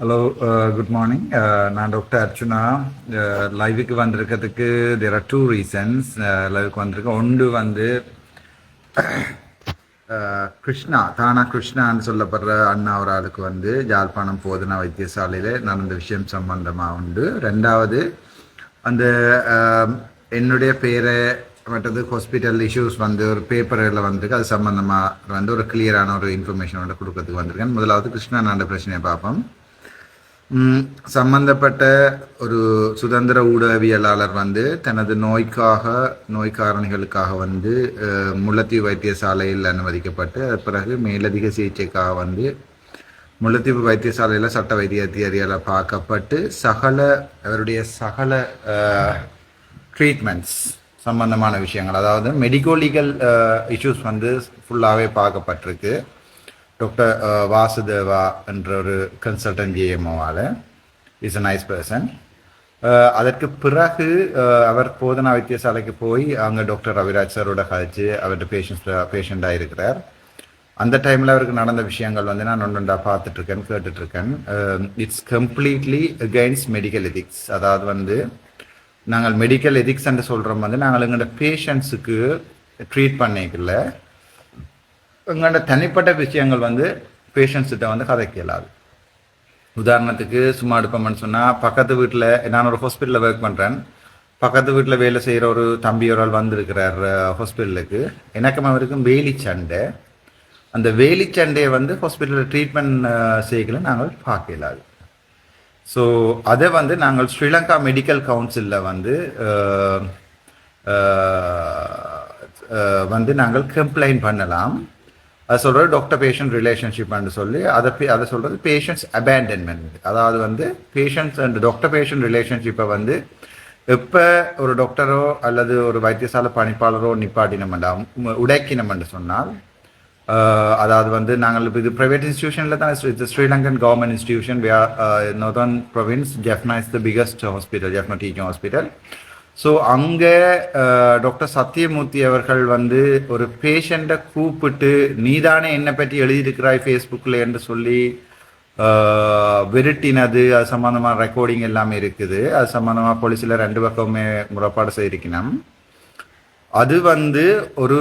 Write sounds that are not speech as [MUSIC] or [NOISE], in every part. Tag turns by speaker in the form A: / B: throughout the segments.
A: Hello good morning நான் doctor Archuna uh, லைவுக்கு வந்திருக்கிறதுக்கு தேர் ஆர் டூ ரீசன்ஸ் லைவுக்கு வந்திருக்கேன் ஒன்று வந்து [COUGHS] uh, கிருஷ்ணா தானா கிருஷ்ணான்னு சொல்லப்படுற அண்ணா ஒரு ஆளுக்கு வந்து ஜாழ்ப்பாணம் போதனா வைத்தியசாலையில் நடந்த விஷயம் சம்பந்தமாக உண்டு. ரெண்டாவது அந்த um, என்னுடைய பேரை மற்றது ஹாஸ்பிட்டல் இஷ்யூஸ் வந்து ஒரு பேப்பரில் வந்திருக்கு. அது சம்மந்தமாக வந்து ஒரு கிளியரான ஒரு இன்ஃபர்மேஷன் வந்து கொடுக்கறதுக்கு வந்திருக்கேன். முதலாவது கிருஷ்ணா நான் பிரச்சனையை பார்ப்போம். சம்பந்தப்பட்ட ஒரு சுதந்திர ஊடகவியலாளர் வந்து தனது நோய்க்காக நோய் காரணிகளுக்காக வந்து முள்ளத்தீவு வைத்தியசாலையில் அனுமதிக்கப்பட்டு அது பிறகு மேலதிக சிகிச்சைக்காக வந்து முள்ளத்தீவு வைத்தியசாலையில் சட்ட வைத்திய அதிகாரியால் பார்க்கப்பட்டு சகல அவருடைய சகல ட்ரீட்மெண்ட்ஸ் சம்பந்தமான விஷயங்கள் அதாவது மெடிக்கோ லீகல் இஷ்யூஸ் வந்து ஃபுல்லாகவே பார்க்கப்பட்டிருக்கு. டாக்டர் வாசுதேவா uh, என்ற ஒரு கன்சல்டன்ட் ஜிஎம்ஓவால் இஸ் அ நைஸ் பர்சன் அதற்கு பிறகு uh, அவர் போதனா வைத்தியசாலைக்கு போய் அங்கே டாக்டர் ரவிராஜ் சாரோட கழிச்சு அவர்கிட்ட பேஷண்ட்ஸ் பேஷண்ட்டாக இருக்கிறார். அந்த டைமில் அவருக்கு நடந்த விஷயங்கள் வந்து நான் ஒன்றுண்டா பார்த்துட்ருக்கேன் கேட்டுட்ருக்கேன். It's completely against medical ethics அதாவது வந்து நாங்கள் மெடிக்கல் எதிக்ஸ் என்று சொல்கிறோம் வந்து நாங்கள் எங்களோட பேஷண்ட்ஸுக்கு ட்ரீட் பண்ணிக்கல எங்களோட தனிப்பட்ட விஷயங்கள் வந்து பேஷண்ட்ஸ்கிட்ட வந்து கதைக்க இயலாது உதாரணத்துக்கு சும்மா எடுப்போம்னு சொன்னால் பக்கத்து வீட்டில் நான் ஒரு ஹாஸ்பிட்டலில் ஒர்க் பண்ணுறேன் பக்கத்து வீட்டில் வேலை செய்கிற ஒரு தம்பி ஒரு ஆள் வந்திருக்கிறார் ஹாஸ்பிட்டலுக்கு எனக்கும் அவருக்கும் வேலி சண்டை. அந்த வேலி சண்டையை வந்து ஹாஸ்பிட்டலில் ட்ரீட்மெண்ட் செய்யல நாங்கள் பார்க்க இயலாது. ஸோ அதை வந்து நாங்கள் ஸ்ரீலங்கா மெடிக்கல் கவுன்சிலில் வந்து வந்து நாங்கள் கம்ப்ளைண்ட் பண்ணலாம். அது சொல்கிறது டாக்டர் பேஷண்ட் ரிலேஷன்ஷிப்னு சொல்லி அதை அதை சொல்கிறது பேஷண்ட்ஸ் அபேண்டன்மெண்ட் அதாவது வந்து பேஷண்ட்ஸ் அண்ட் டாக்டர் பேஷண்ட் ரிலேஷன்ஷிப்பை வந்து எப்போ ஒரு டாக்டரோ அல்லது ஒரு வைத்தியசாலை பணிப்பாளரோ நிப்பாட்டினோம்டா உடைக்கினோம்னு சொன்னால் அதாவது வந்து நாங்கள் இது ப்ரைவேட் இன்ஸ்டியூஷனில் தான் இது Sri Lankan government institution northern province Jaffna is the biggest hospital Jaffna teaching hospital so அங்கே டாக்டர் சத்யமூர்த்தி அவர்கள் வந்து ஒரு பேஷண்ட்டை கூப்பிட்டு நீதானே என்னை பற்றி எழுதியிருக்கிறாய் ஃபேஸ்புக்கில் என்று சொல்லி விரட்டினது. அது சம்மந்தமாக ரெக்கார்டிங் எல்லாமே இருக்குது. அது சம்மந்தமாக போலீஸில் ரெண்டு பக்கமே முறைப்பாடு செய்திருக்கணும். அது வந்து ஒரு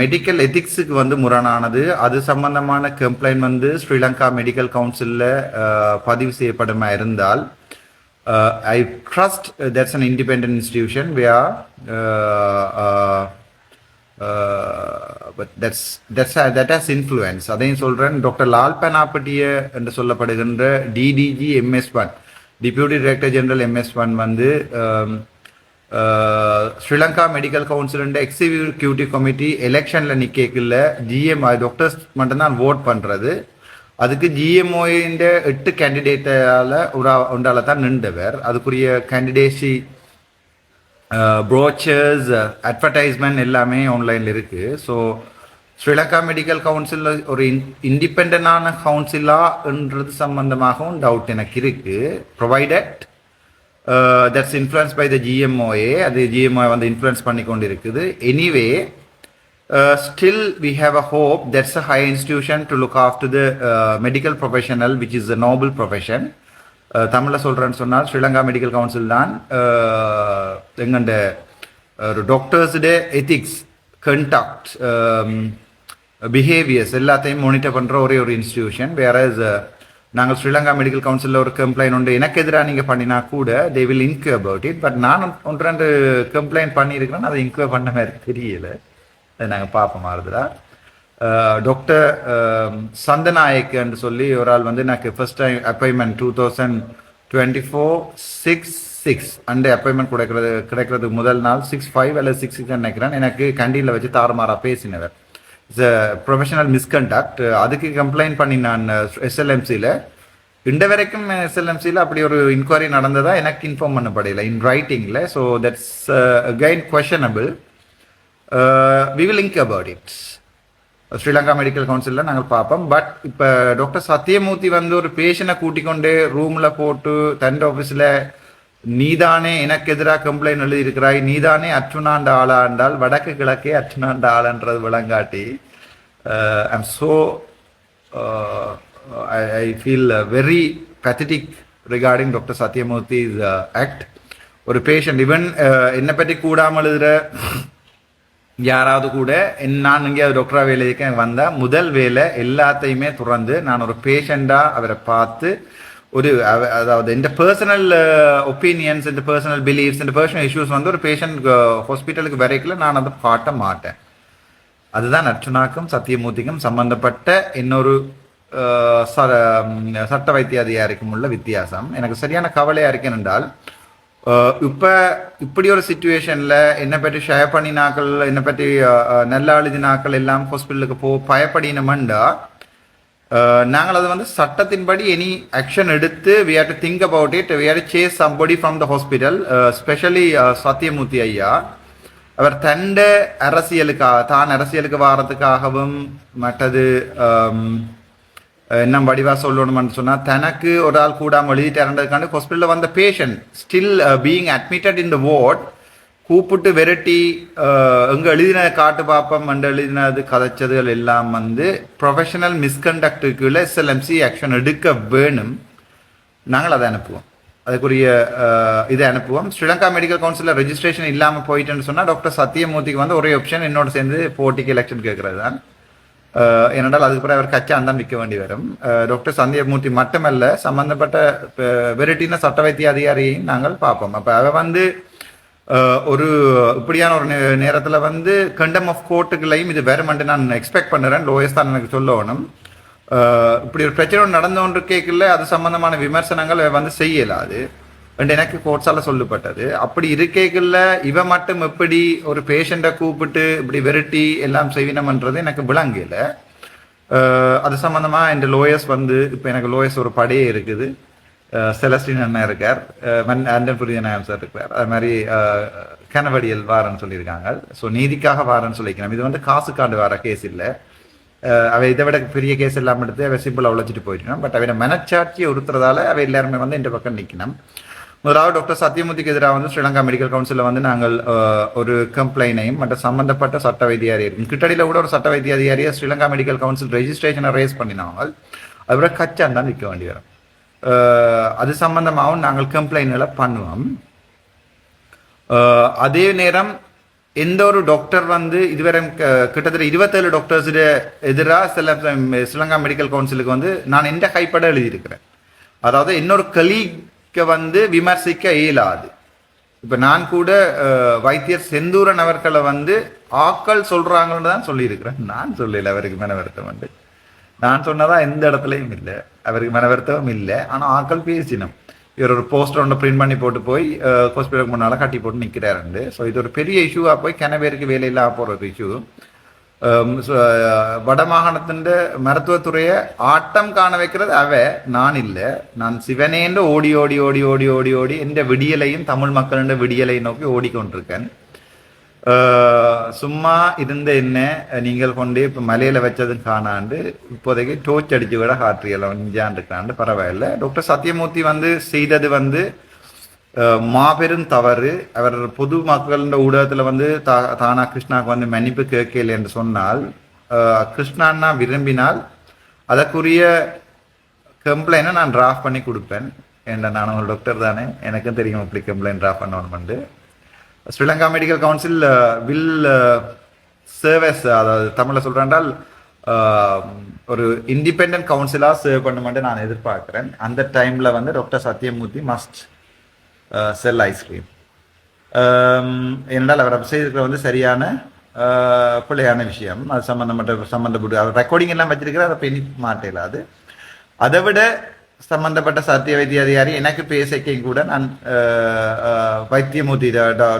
A: மெடிக்கல் எதிக்ஸுக்கு வந்து முரணானது. அது சம்பந்தமான கம்ப்ளைண்ட் வந்து ஸ்ரீலங்கா மெடிக்கல் கவுன்சிலில் பதிவு செய்யப்படுமா இருந்தால் I trust that's an independent institution வியா but that's that's that has influence அதையும் சொல்கிறேன் டாக்டர் லால் பெனாப்பட்டிய என்று சொல்லப்படுகின்ற DDG MS one deputy director general MS one வந்து ஸ்ரீலங்கா மெடிக்கல் கவுன்சிலுன்ற எக்ஸிக்யூட்டிவ் கமிட்டி எலெக்ஷனில் நிற்கல ஜிஎம் டாக்டர்ஸ் மட்டும்தான் ஓட் பண்ணுறது அதுக்கு ஜிஎம்ஓயின் எட்டு கேண்டிடேட்டால உடா உண்டால தான் நின்றவர். அதுக்குரிய கேண்டிடேசி ப்ரோச்சர்ஸ் அட்வர்டைஸ்மெண்ட் எல்லாமே ஆன்லைனில் இருக்குது ஸோ ஸ்ரீலங்கா மெடிக்கல் கவுன்சில் ஒரு இன் இண்டிபெண்டான கவுன்சிலான்றது சம்பந்தமாகவும் டவுட் எனக்கு இருக்குது provided that's influence by the GMOA அது ஜிஎம்ஓ வந்து இன்ஃப்ளூயன்ஸ் பண்ணி கொண்டு இருக்குது anyway Uh, still have a uh hope a high high to look look after the medical professional which is a noble profession தமிழில் சொல்கிறேன்னு சொன்னால் ஸ்ரீலங்கா மெடிக்கல் கவுன்சில் தான் uh, எங்கண்ட uh, ஒரு டாக்டர்ஸுடைய எத்திக்ஸ் கண்டாக்ட் பிஹேவியர்ஸ் எல்லாத்தையும் மானிட்டர் பண்ணுற ஒரே ஒரு இன்ஸ்டிடியூஷன் வேற நாங்கள் ஸ்ரீலங்கா மெடிக்கல் கவுன்சிலில் ஒரு கம்ப்ளைண்ட் உண்டு. எனக்கு எதிராக நீங்கள் பண்ணினா கூட they will inquire about it but நான் ஒன்று ரெண்டு கம்ப்ளைண்ட் பண்ணியிருக்கிறேன் அதை இன்க்யூ பண்ண மாதிரி தெரியலை. நாங்கள் பார்ப்போம் ஆறுதலா டாக்டர் சந்தநாயக்னு சொல்லி ஒரு ஆள் வந்து எனக்கு first time appointment two thousand twenty four six six and appointment கிடைக்கிறது கிடைக்கிறது முதல் நாள் சிக்ஸ் ஃபைவ் அல்லது சிக்ஸ் சிக்ஸ் நினைக்கிறேன். எனக்கு கண்டியில் வச்சு தாறுமாறாக பேசினவர். இட்ஸ் ப்ரொஃபஷனல் மிஸ்கண்டக்ட் அதுக்கு கம்ப்ளைண்ட் பண்ணி நான் எஸ்எல்எம்சியில் இந்த வரைக்கும் எஸ்எல்எம்சியில் அப்படி ஒரு இன்கொயரி நடந்ததா? எனக்கு இன்ஃபார்ம் பண்ணப்படையில in ரைட்டிங்கில் so that's again questionable we will link about it Sri Lanka medical கவுன்சிலில் நாங்கள் பார்ப்போம். பட் இப்போ டாக்டர் சத்யமூர்த்தி வந்து ஒரு பேஷண்ட்டை கூட்டிக்கொண்டு ரூமில் போட்டு தன் ஆஃபீஸில் நீதானே எனக்கு எதிராக கம்ப்ளைண்ட் எழுதியிருக்கிறாய் நீதானே அற்றுனாண்ட ஆளா என்றால் வடக்கு கிழக்கே அற்றுனாண்ட ஆளான்றது விளங்காட்டி. I so I feel very pathetic regarding doctor Sathyamoorthy act ஒரு பேஷண்ட் ஈவன் uh, என்னை பற்றி கூடாமல் எழுதுகிற யாராவது கூட என் நான் இங்கே டாக்டரா வேலைக்கு வந்தால் முதல் வேலை எல்லாத்தையுமே துறந்து நான் ஒரு பேஷண்டாக அவரை பார்த்து ஒரு அதாவது இந்த பர்சனல் ஒப்பீனியன்ஸ் இந்த பர்சனல் பிலீஃப்ஸ் இந்த பர்சனல் இஷ்யூஸ் வந்து ஒரு பேஷண்ட் ஹாஸ்பிட்டலுக்கு வரைக்கும் நான் அதை காட்ட மாட்டேன். அதுதான் அர்ச்சுனாக்கும் சத்தியமூர்த்திக்கும் சம்பந்தப்பட்ட இன்னொரு ச- சட்ட வைத்திய அதிகாரிக்கும் உள்ள வித்தியாசம். எனக்கு சரியான கவலையா இருக்கேன் என்றால் இப்போ இப்படி ஒரு சுச்சுவேஷனில் என்னை பற்றி ஷேர் பண்ணினாக்கள் என்னை பற்றி அஹ், அஹ், எல்லாம் ஹாஸ்பிட்டலுக்கு போ பயப்படினமெண்டா நாங்கள் அது வந்து சட்டத்தின்படி எனி ஆக்ஷன் எடுத்து we had to think about it we had chase somebody from the hospital specially Sathyamoorthy ஐயா. அவர் தண்ட அரசியலுக்காக தான் அரசியலுக்கு வாரத்துக்காகவும் மற்றது என்ன வடிவா சொல்லணும்னு சொன்னா தனக்கு ஒரு ஆள் கூடாமல் எழுதிட்டாருன்றதுக்காண்டி ஹாஸ்பிட்டலில் வந்த patient still being admitted in the ward கூப்பிட்டு விரட்டி uh, எங்கே எழுதின காட்டு பாப்பம் அண்டு எழுதினது கதைச்சதுகள் எல்லாம் வந்து ப்ரொஃபஷனல் மிஸ்கண்டக்டுக்குள்ள எஸ்எல்எம்சி ஆக்ஷன் எடுக்க வேணும். நாங்கள் அதை அனுப்புவோம். அதுக்குரிய uh, இதை அனுப்புவோம். ஸ்ரீலங்கா மெடிக்கல் கவுன்சிலில் ரெஜிஸ்ட்ரேஷன் இல்லாமல் போயிட்டேன்னு சொன்னால் டாக்டர் சத்தியமூர்த்திக்கு வந்து ஒரே ஆப்ஷன் என்னோட சேர்ந்து போட்டிக்கு எலெக்ஷன் கேட்கறது தான். ஏனென்றால் அதுக்கு பிறகு அவர் கட்சி அந்தான் விற்க வேண்டி வரும் டாக்டர் சந்தியமூர்த்தி மட்டுமல்ல சம்பந்தப்பட்ட வெரைட்டின சட்ட வைத்திய அதிகாரியையும் நாங்கள் பார்ப்போம் அப்போ அவ வந்து ஒரு இப்படியான ஒரு நேரத்தில் வந்து கண்டம் ஆஃப் கோர்ட்டுகளையும் இது வேறுமென்று நான் எக்ஸ்பெக்ட் பண்ணுறேன் லோயஸ் தான் எனக்கு சொல்லணும் இப்படி ஒரு பிரச்சனை ஒன்று நடந்து ஒன்று கேட்கல அது சம்பந்தமான விமர்சனங்கள் வந்து செய்யலாது அண்ட் எனக்கு கோட்ஸால சொல்லப்பட்டது அப்படி இருக்கைகளில் இவ மட்டும் எப்படி ஒரு பேஷண்ட்டை கூப்பிட்டு இப்படி விரட்டி எல்லாம் செய்வினம்ன்றது எனக்கு விளங்கல. அது சம்பந்தமா இந்த லோயர்ஸ் வந்து இப்போ எனக்கு லோயர்ஸ் ஒரு படையே இருக்குது. செலஸ்டின் அண்ணன் இருக்கார். மன் அண்டன் புரிய நாயம் சார் இருக்கார். அது மாதிரி கனவடியல் வாரன்னு சொல்லியிருக்காங்க. ஸோ நீதிக்காக வாரன்னு சொல்லிக்கிறோம் இது வந்து காசுக்காண்டு வார கேஸ் இல்லை. அஹ் அவ இதை விட பெரிய கேஸ் இல்லாமல் எடுத்து அவ சிம்பிளாக உழைச்சிட்டு போயிட்டோம் பட் அவட மனச்சாட்சியை உறுத்துறதால அவ எல்லாருமே வந்து இந்த பக்கம் நிற்கணும் முதலாவது டாக்டர் சத்யமூர்த்திக்கு எதிராக வந்து ஸ்ரீலங்கா மெடிக்கல் கவுன்சிலில் வந்து நாங்கள் ஒரு கம்ப்ளைனையும் மற்ற சம்பந்தப்பட்ட சட்ட வைத்தியாரியும் கிட்டடியில் கூட ஒரு சட்ட வைத்திய அதிகாரியை ஸ்ரீலங்கா மெடிக்கல் கவுன்சில் ரெஜிஸ்ட்ரேஷனை ரேஸ் பண்ணினாங்க. அதுபோல கச்சான் தான் நிற்க வேண்டி வரும். அது சம்பந்தமாகவும் நாங்கள் கம்ப்ளைண்ட்களை பண்ணுவோம். அதே நேரம் எந்த ஒரு டாக்டர் வந்து இதுவரை கிட்டத்தட்ட இருபத்தேழு டாக்டர்ஸ் எதிராக சில ஸ்ரீலங்கா மெடிக்கல் கவுன்சிலுக்கு வந்து நான் எந்த கைப்பட எழுதியிருக்கிறேன். அதாவது இன்னொரு கலீக் வந்து விமர்சிக்க இயலாது. இப்போ நான் கூட வைத்தியர் செந்தூரன் அவர்களை வந்து ஆக்கள் சொல்றாங்கன்னு தான் சொல்லியிருக்கிறேன். நான் சொல்லல அவருக்கு மன வருத்தம் வந்து நான் சொன்னதா எந்த இடத்துலையும் இல்லை. அவருக்கு மன வருத்தமும் இல்லை. ஆனால் ஆக்கள் பேசினோம். இவர் ஒரு போஸ்டர் ஒன்று பிரிண்ட் பண்ணி போட்டு போய் ஹாஸ்பிட்டலுக்கு முன்னால் கட்டி போட்டு நிற்கிறாருண்டு ஸோ இது ஒரு பெரிய இஷ்யூவாக போய் கிண பேருக்கு வேலையில்லாம போகிற ஒரு இஷ்யூ வடமாகாணத்தின் மருத்துவத்துறையை ஆட்டம் காண வைக்கிறது அவ நான் இல்லை நான் சிவனேன்ற ஓடி ஓடி ஓடி ஓடி ஓடி ஓடி என்ற விடியலையும் தமிழ் மக்களின் விடியலை நோக்கி ஓடிக்கொண்டிருக்கேன் சும்மா இருந்த என்ன நீங்கள் கொண்டு இப்போ மலையில வச்சதும் காணாண்டு இப்போதைக்கு டோச் அடிச்சு விட காற்றியெல்லாம் நிஞ்சாண்டுக்காண்டு பரவாயில்ல டாக்டர் சத்யமூர்த்தி வந்து செய்தது வந்து மாபெரும் தவறு. அவர் பொது மக்களின் ஊடகத்துல வந்து தா- தானா கிருஷ்ணாவுக்கு வந்து மன்னிப்பு கேட்கல என்று சொன்னால் கிருஷ்ணான்னா விரும்பினால் அதற்குரிய கம்ப்ளைனை நான் டிராஃப்ட் பண்ணி கொடுப்பேன். ஏன்டா நான் ஒரு டாக்டர் தானே? எனக்கும் தெரியும் இப்படி கம்ப்ளைண்ட் டிராஃப்ட் பண்ணணும்னு Sri Lanka medical council will service அதாவது தமிழில் சொல்கிறேன்டால் ஒரு இண்டிபெண்ட் கவுன்சிலாக சர்வ் பண்ணுமென்று நான் எதிர்பார்க்குறேன். அந்த டைமில் வந்து doctor Sathyamoorthy must sell ice cream ஏனென்றால் அவர் செய்திருக்கிற வந்து சரியான uh, பிள்ளையான விஷயம். அது சம்மந்தப்பட்ட சம்மந்தப்பட்டு அவர் ரெக்கார்டிங் எல்லாம் வச்சிருக்கிறார் அதை பெண்ணி மாட்டேல அது. அதை விட சம்பந்தப்பட்ட சத்திய வைத்திய அதிகாரி எனக்கு பேசிக்கையும் கூட நான் uh, uh, வைத்தியமூர்த்தி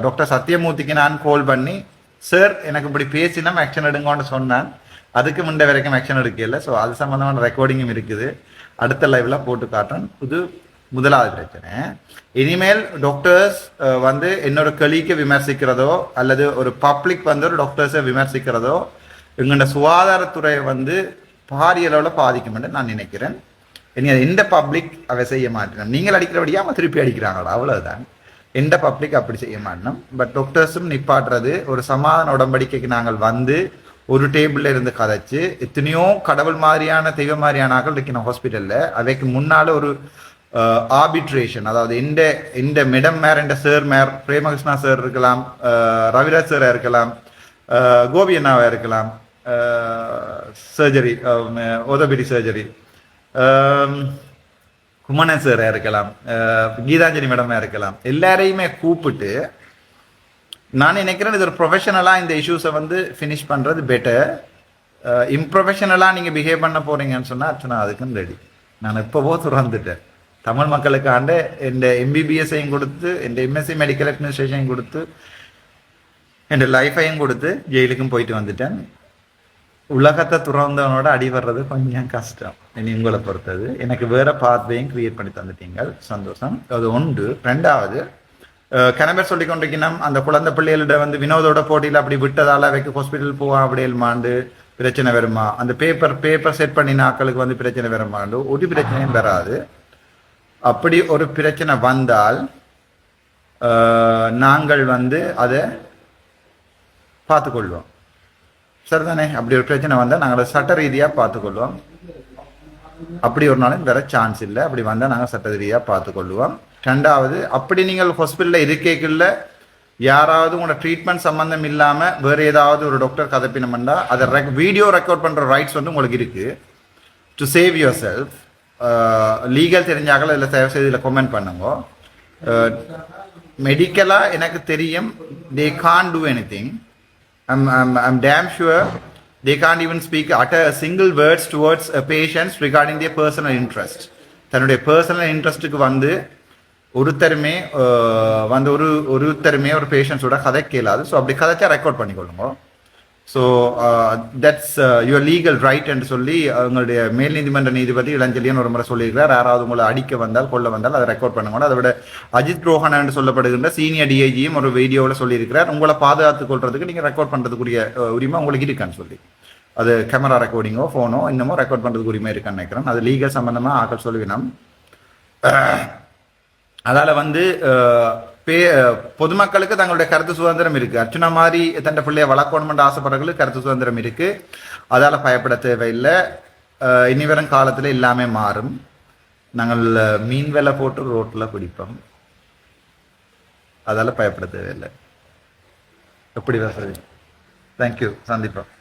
A: டாக்டர் சத்தியமூர்த்திக்கு நான் கால் பண்ணி சார் எனக்கு இப்படி பேசினா ஆக்ஷன் எடுங்கன்னு சொன்னான். அதுக்கு முன்ன வரைக்கும் ஆக்ஷன் எடுக்கல. ஸோ அது சம்மந்தமான ரெக்கார்டிங்கும் இருக்குது. அடுத்த லைவ்ல போட்டு காட்டுறேன். புது முதலாவது பிரச்சனை. இனிமேல் டாக்டர்ஸ் வந்து என்னோட கலிக்கு விமர்சிக்கிறதோ அல்லது ஒரு பப்ளிக் வந்து ஒரு டாக்டர்ஸை விமர்சிக்கிறதோ எங்களோட சுகாதாரத்துறை வந்து பாரிய அளவில் பாதிக்கும் என்று நான் நினைக்கிறேன். இனி அது எந்த பப்ளிக் அவை செய்ய மாட்டேன் நீங்கள் அடிக்கிறபடியாக அவன் திருப்பி அடிக்கிறாங்களா? அவ்வளவுதான். எந்த பப்ளிக் அப்படி செய்ய மாட்டோம் பட் டாக்டர்ஸும் நிப்பாட்டுறது ஒரு சமாதான உடம்படிக்கைக்கு நாங்கள் வந்து ஒரு டேபிள்ல இருந்து கதைச்சு எத்தனையோ கடவுள் மாதிரியான தெய்வ மாதிரியான ஆக்கள் இருக்கணும் ஹாஸ்பிட்டலில் அவைக்கு முன்னால் ஒரு Uh, ஆர்பிட்ரேஷன் அதாவது இந்த இந்த மிடம் மேர் இந்த சார் மேர் பிரேமகிருஷ்ணா சார் இருக்கலாம் uh, ரவிராஜ் சாரா இருக்கலாம் uh, கோபி அண்ணாவா இருக்கலாம் சர்ஜரி ஓதபிரி சர்ஜரி குமணன் சாரா இருக்கலாம் கீதாஞ்சலி மேடமா இருக்கலாம். எல்லாரையுமே கூப்பிட்டு நான் நினைக்கிறேன் இது ஒரு ப்ரொஃபஷனலாக இந்த இஷ்யூஸை வந்து ஃபினிஷ் பண்ணுறது பெட்டர் இம்ப்ரொஃபஷனலாக நீங்கள் பிஹேவ் பண்ண போகிறீங்கன்னு சொன்னால் அர்ச்சனா அதுக்குன்னு ரெடி நான் எப்போவோ துறந்துட்டேன் தமிழ் மக்களுக்காண்ட இந்த எம்பிபிஎஸ்ஸையும் கொடுத்து இந்த எம்எஸ்சி மெடிக்கல் அட்மினிஸ்ட்ரேஷனையும் கொடுத்து என் லைஃபையும் கொடுத்து ஜெயிலுக்கும் போயிட்டு வந்துட்டேன். உலகத்தை துறந்தவனோட அடி வர்றது கொஞ்சம் கஷ்டம். இனி உங்களை பொறுத்தது. எனக்கு வேற பாத்வேயும் கிரியேட் பண்ணி தந்துட்டீங்க. சந்தோஷம். அது ஒன்று. ரெண்டாவது அஹ், கணவர் சொல்லி கொண்டிருக்கணும் அந்த குழந்தை பிள்ளைகளிட வந்து வினோதோட போட்டியில் அப்படி விட்டதால வைக்க ஹாஸ்பிட்டல் போவா அப்படியே மாண்டு பிரச்சனை வருமா? அந்த பேப்பர் பேப்பர் செட் பண்ணின ஆக்களுக்கு வந்து பிரச்சனை வருமாண்டு? ஒரு பிரச்சனையும் வராது. அப்படி ஒரு பிரச்சனை வந்தால் நாங்கள் வந்து அதை பார்த்துக்கொள்வோம். சரிதானே? அப்படி ஒரு பிரச்சனை வந்தால் நாங்கள் அதை சட்ட ரீதியாக பார்த்துக்கொள்வோம். அப்படி ஒரு நாளும் வேற சான்ஸ் இல்லை. அப்படி வந்தால் நாங்கள் சட்ட ரீதியாக பார்த்துக்கொள்வோம். ரெண்டாவது அப்படி நீங்கள் ஹாஸ்பிட்டலில் இருக்கேக்குள்ள யாராவது உங்களோட ட்ரீட்மெண்ட் சம்பந்தம் இல்லாமல் வேறு ஏதாவது ஒரு டாக்டர் கதப்பினமெண்டா அதை ரெக் வீடியோ ரெக்கார்ட் பண்ணுற ரைட்ஸ் வந்து உங்களுக்கு இருக்குது to save yourself legal தெரிஞ்சாக்கள் இதில் தயவு செய்து இதில் கமெண்ட் பண்ணுங்க. மெடிக்கலாக எனக்கு தெரியும். They can do anything I'm I'm I'm damn sure they can't even speak, utter a single words towards a patients regarding their தன்னுடைய பர்சனல் இன்ட்ரெஸ்ட்டுக்கு வந்து ஒருத்தருமே வந்து ஒரு ஒருத்தருமே ஒரு பேஷண்ட்ஸோட கதை கேளாது. ஸோ அப்படி கதைச்சா ரெக்கார்ட் பண்ணிக்கொள்ளுங்க. So that's your legal right என்று சொல்லி உங்களுடைய மேல் நீதிமன்ற நீதிபதி இளஞ்செலியன் ஒரு முறை சொல்லியிருக்கிறார். யாராவது உங்களை அடிக்க வந்தால் கொள்ள வந்தால் அதை ரெக்கார்ட் பண்ணுங்க. அதை விட அஜித் ரோஹன் என்று சொல்லப்படுகின்ற சீனியர் டிஐஜியும் ஒரு வீடியோவில் சொல்லியிருக்கிறார். உங்களை பாதுகாத்துக் கொள்றதுக்கு நீங்கள் ரெக்கார்ட் பண்ணுறதுக்குரிய உரிமை உங்களுக்கு இருக்கான்னு சொல்லி. அது கேமரா ரெக்கார்டிங்கோ ஃபோனோ இன்னமோ ரெக்கார்ட் பண்ணுறதுக்கு உரிமை இருக்கான்னு நினைக்கிறேன். அது லீகல் சம்மந்தமாக ஆக்கள் சொல்லுவினோம் அதால் வந்து பே- பொதுமக்களுக்கு தங்களுடைய கருத்து சுதந்திரம் இருக்கு. அர்ச்சனா மாதிரி தன் பிள்ளைய வளர்க்கணும்னு ஆசைப்படுறவங்களுக்கு கருத்து சுதந்திரம் இருக்கு. அதால பயப்பட தேவையில்லை. இனி வரும் காலத்துல எல்லாமே மாறும். நாங்கள் மீன் வேலை போட்டு ரோட்டில் பிடிப்போம் அதால பயப்பட தேவையில்லை. எப்படி வசதி? தேங்க்யூ சந்திப்போம்.